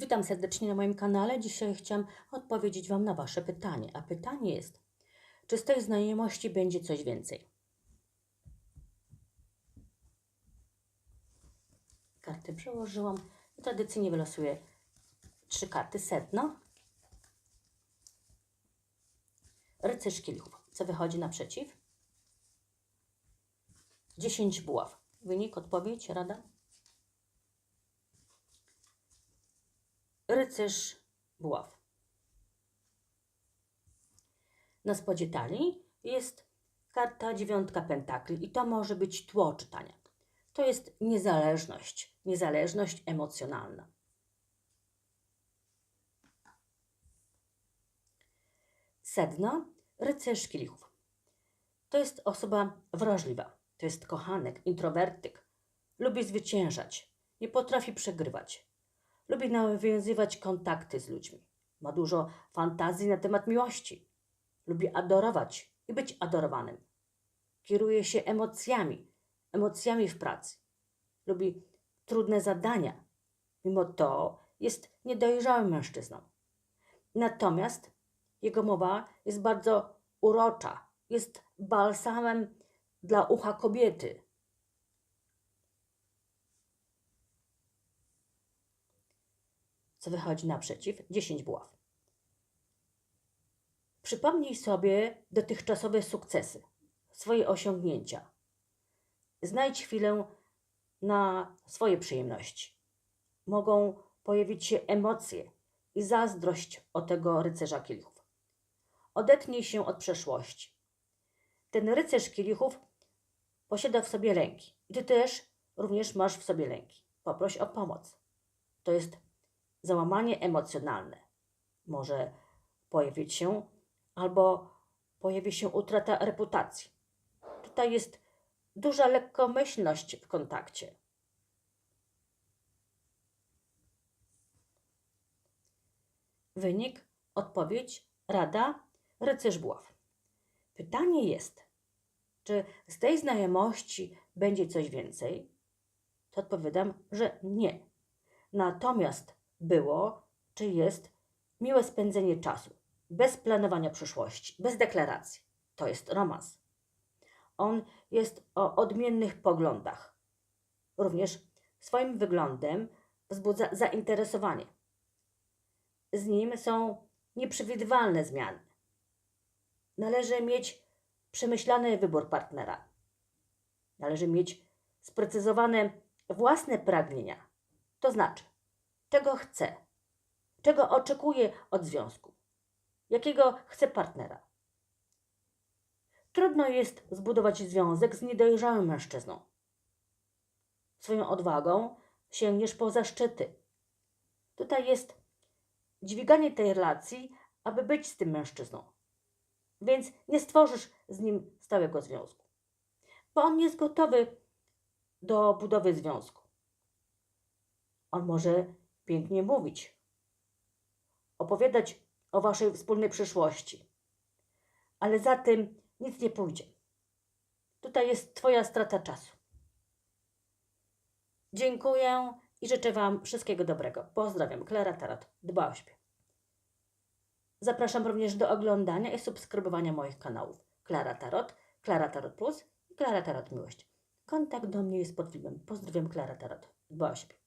Witam serdecznie na moim kanale. Dzisiaj chciałam odpowiedzieć Wam na Wasze pytanie. A pytanie jest, czy z tej znajomości będzie coś więcej? Karty przełożyłam i tradycyjnie wylosuję trzy karty. Sedno, rycerz kielichów. Co wychodzi naprzeciw? Dziesięć buław. Wynik, odpowiedź, rada? Rycerz buław. Na spodzie talii jest karta dziewiątka pentakli i to może być tło czytania. To jest niezależność, niezależność emocjonalna. Sedno, rycerz kielichów. To jest osoba wrażliwa, to jest kochanek, introwertyk. Lubi zwyciężać, nie potrafi przegrywać. Lubi nawiązywać kontakty z ludźmi. Ma dużo fantazji na temat miłości. Lubi adorować i być adorowanym. Kieruje się emocjami, emocjami w pracy. Lubi trudne zadania. Mimo to jest niedojrzałym mężczyzną. Natomiast jego mowa jest bardzo urocza, jest balsamem dla ucha kobiety. Co wychodzi naprzeciw 10 buław. Przypomnij sobie dotychczasowe sukcesy, swoje osiągnięcia. Znajdź chwilę na swoje przyjemności. Mogą pojawić się emocje i zazdrość o tego rycerza kielichów. Odetnij się od przeszłości. Ten rycerz kielichów posiada w sobie lęki. I ty też również masz w sobie lęki. Poproś o pomoc. To jest załamanie emocjonalne może pojawić się, albo pojawi się utrata reputacji. Tutaj jest duża lekkomyślność w kontakcie. Wynik, odpowiedź, rada, rycerz buław. Pytanie jest, czy z tej znajomości będzie coś więcej? To odpowiadam, że nie. Natomiast było, czy jest miłe spędzenie czasu, bez planowania przyszłości, bez deklaracji. To jest romans. On jest o odmiennych poglądach. Również swoim wyglądem wzbudza zainteresowanie. Z nim są nieprzewidywalne zmiany. Należy mieć przemyślany wybór partnera. Należy mieć sprecyzowane własne pragnienia. To znaczy, czego chce, czego oczekuje od związku, jakiego chce partnera. Trudno jest zbudować związek z niedojrzałym mężczyzną. Swoją odwagą sięgniesz po zaszczyty. Tutaj jest dźwiganie tej relacji, aby być z tym mężczyzną. Więc nie stworzysz z nim stałego związku, bo on jest gotowy do budowy związku. On może pięknie mówić, opowiadać o waszej wspólnej przyszłości, ale za tym nic nie pójdzie. Tutaj jest Twoja strata czasu. Dziękuję i życzę Wam wszystkiego dobrego. Pozdrawiam, Klara Tarot. Dba o siebie. Zapraszam również do oglądania i subskrybowania moich kanałów. Klara Tarot, Klara Tarot Plus i Klara Tarot Miłość. Kontakt do mnie jest pod filmem. Pozdrawiam, Klara Tarot. Dba o siebie.